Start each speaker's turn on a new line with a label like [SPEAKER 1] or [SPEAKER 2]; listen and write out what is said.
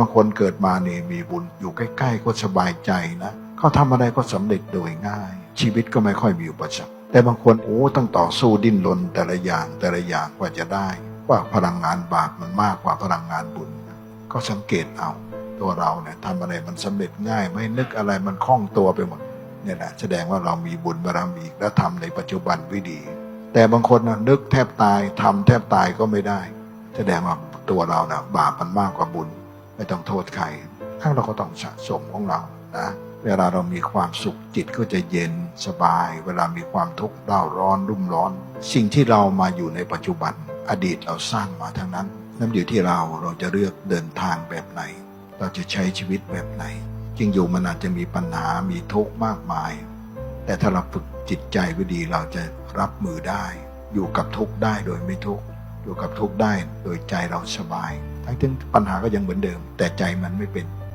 [SPEAKER 1] บางคนเกิดมานี่มีบุญอยู่ใกล้ ๆ ก็สบายใจนะเขาทำอะไรก็สำเร็จโดยง่าย ชีวิตก็ไม่ค่อยมีอุปสรรคแต่บางคนโอ้ต้องต่อสู้ดิ้นรนแต่ละอย่างแต่ละอย่างกว่าจะได้ ว่าพลังงานบาปมันมากกว่าพลังงานบุญก็สังเกตเอาตัวเราเนี่ยทำอะไรมันสำเร็จง่าย ไม่นึกอะไรมันคล่องตัวไปหมดเนี่ยนะแสดงว่าเรามีบุญบารมีและทำในปัจจุบันไว้ดี แต่บางคนนะนึกแทบตายทำแทบตายก็ไม่ได้ แสดงว่าตัวเรานะบาปมันมากกว่าบุญ ไม่ต้องโทษใครทั้งเราก็ต้องสะสมของเรานะเวลาเรามีความสุขจิตก็จะเย็นสบาย เวลามีความทุกข์เร่าร้อนรุ่มร้อน สิ่งที่เรามาอยู่ในปัจจุบัน อดีตเราสร้างมาทั้งนั้นนั่นอยู่ที่เราเราจะเลือกเดินทางแบบไหน เราจะใช้ชีวิตแบบไหนจริงอยู่มันอาจจะมีปัญหามีทุกข์มากมาย แต่ถ้าเราฝึกจิตใจไว้ดีเราจะรับมือได้ อยู่กับทุกข์ได้โดยไม่ทุกข์อยู่กับทุกข์ได้โดยใจเราสบาย ทั้งที่ปัญหาก็ยังเหมือนเดิม แต่ใจมันไม่เป็น